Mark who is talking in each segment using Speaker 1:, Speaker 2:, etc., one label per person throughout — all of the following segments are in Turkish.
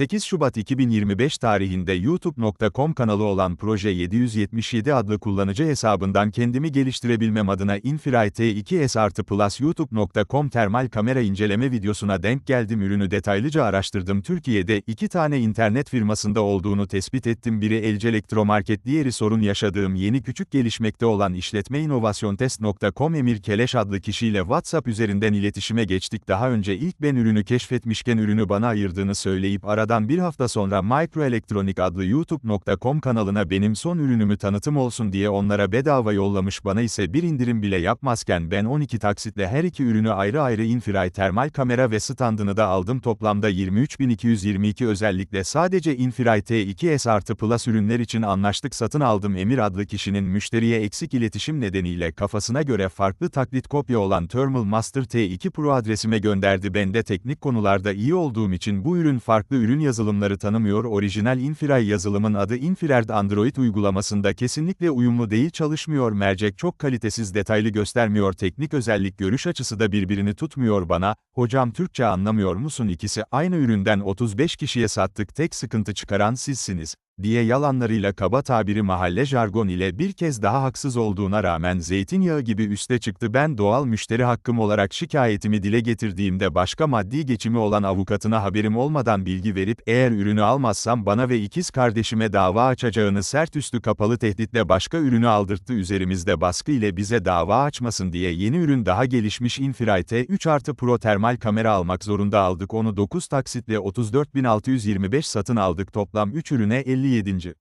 Speaker 1: 8 Şubat 2025 tarihinde youtube.com kanalı olan Proje 777 adlı kullanıcı hesabından kendimi geliştirebilmem adına Infrared T2S artı Plus youtube.com termal kamera inceleme videosuna denk geldim. Ürünü detaylıca araştırdım. Türkiye'de iki tane internet firmasında olduğunu tespit ettim. Biri Elce Elektromarket diğeri sorun yaşadığım yeni küçük gelişmekte olan işletme inovasyonTest.com Emir Keleş adlı kişiyle WhatsApp üzerinden iletişime geçtik. Daha önce ilk ben ürünü keşfetmişken ürünü bana ayırdığını söyleyip aradan bir hafta sonra Microelectronic adlı youtube.com kanalına benim son ürünümü tanıtım olsun diye onlara bedava yollamış bana ise bir indirim bile yapmazken ben 12 taksitle her iki ürünü ayrı ayrı infrared termal kamera ve standını da aldım. Toplamda 23.222 özellikle sadece infrared T2S artı Plus ürünler için anlaştık satın aldım. Emir adlı kişinin müşteriye eksik iletişim nedeniyle kafasına göre farklı taklit kopya olan Thermal Master T2 Pro adresime gönderdi. Ben de teknik konularda iyi olduğum için bu ürün farklı ürün yazılımları tanımıyor orijinal Infrared yazılımın adı Infrared Android uygulamasında kesinlikle uyumlu değil çalışmıyor mercek çok kalitesiz detaylı göstermiyor teknik özellik görüş açısı da birbirini tutmuyor bana, hocam Türkçe anlamıyor musun? ikisi aynı üründen 35 kişiye sattık tek sıkıntı çıkaran sizsiniz diye yalanlarıyla kaba tabiri mahalle jargon ile bir kez daha haksız olduğuna rağmen zeytinyağı gibi üste çıktı. Ben doğal müşteri hakkım olarak şikayetimi dile getirdiğimde başka maddi geçimi olan avukatına haberim olmadan bilgi verip eğer ürünü almazsam bana ve ikiz kardeşime dava açacağını sert üstü kapalı tehditle başka ürünü aldırttı üzerimizde baskı ile bize dava açmasın diye yeni ürün daha gelişmiş Infrared 3 artı Pro termal kamera almak zorunda aldık. Onu 9 taksitle 34.625 satın aldık. Toplam 3 ürüne 50 57.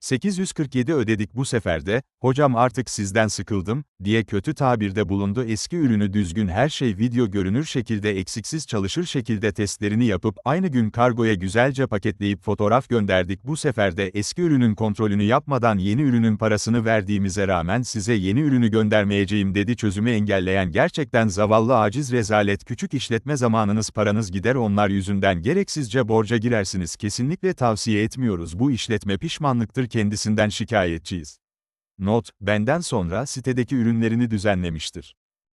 Speaker 1: 847 ödedik bu seferde, hocam artık sizden sıkıldım, diye kötü tabirde bulundu. Eski ürünü düzgün her şey video görünür şekilde eksiksiz çalışır şekilde testlerini yapıp aynı gün kargoya güzelce paketleyip fotoğraf gönderdik. Bu seferde eski ürünün kontrolünü yapmadan yeni ürünün parasını verdiğimize rağmen size yeni ürünü göndermeyeceğim dedi. Çözümü engelleyen gerçekten zavallı aciz rezalet küçük işletme zamanınız paranız gider onlar yüzünden gereksizce borca girersiniz. Kesinlikle tavsiye etmiyoruz. Bu işletme pişmanlıktır kendisinden şikayetçiyiz. Not, benden sonra sitedeki ürünlerini düzenlemiştir.